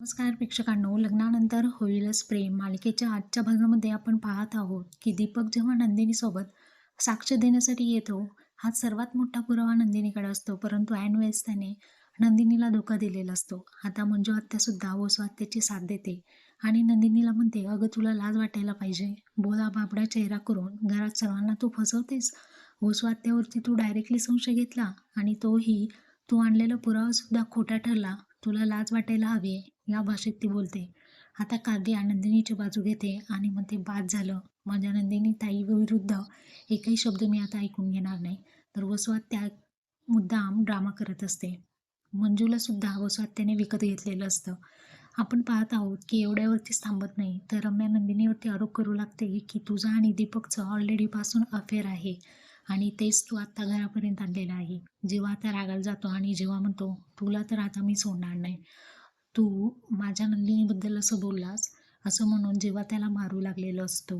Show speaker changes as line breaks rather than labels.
नमस्कार प्रेक्षकांनो लग्नानंतर होईलच प्रेम. मालिकेच्या आजच्या भागामध्ये आपण पाहत आहोत की दीपक जेव्हा नंदिनीसोबत साक्ष देण्यासाठी येतो हा सर्वात मोठा पुरावा नंदिनीकडे असतो. परंतु ऐनवेळेस त्याने नंदिनीला धोका दिलेला असतो. आता मंजू आत्यासुद्धा ओसू आत्याची साथ देते आणि नंदिनीला म्हणते अगं तुला लाज वाटायला पाहिजे. बोला बाबडा चेहरा करून. घरात सर्वांना तू फसवतेस. ओसू आत्यावरती तू डायरेक्टली संशय घेतला आणि तोही तू आणलेला पुरावासुद्धा खोटा ठरला. तुला लाज वाटायला हवी या भाषेत ती बोलते. आता काव्या आनंदिनीची बाजू घेते आणि मग ते बाद झालं. माझ्या नंदिनी ताई विरुद्ध एकही शब्द मी आता ऐकून घेणार नाही. तर वसवात त्या मुद्दाम ड्रामा करत असते. मंजूला सुद्धा वसवात त्याने विकत घेतलेलं असतं. आपण पाहत आहोत की एवढ्यावरतीच थांबत नाही. तर रम्या नंदिनीवरती आरोप करू लागते की तुझा आणि दीपकचं ऑलरेडीपासून अफेअर आहे. आणि तेच तू आत्ता घरापर्यंत आणलेलं आहे. जेव्हा आता रागाला जातो आणि जेव्हा म्हणतो तुला तर आता मी सोडणार नाही. तू माझ्या नंदिनीबद्दल असं बोललास असं म्हणून जेव्हा त्याला मारू लागलेलं असतो.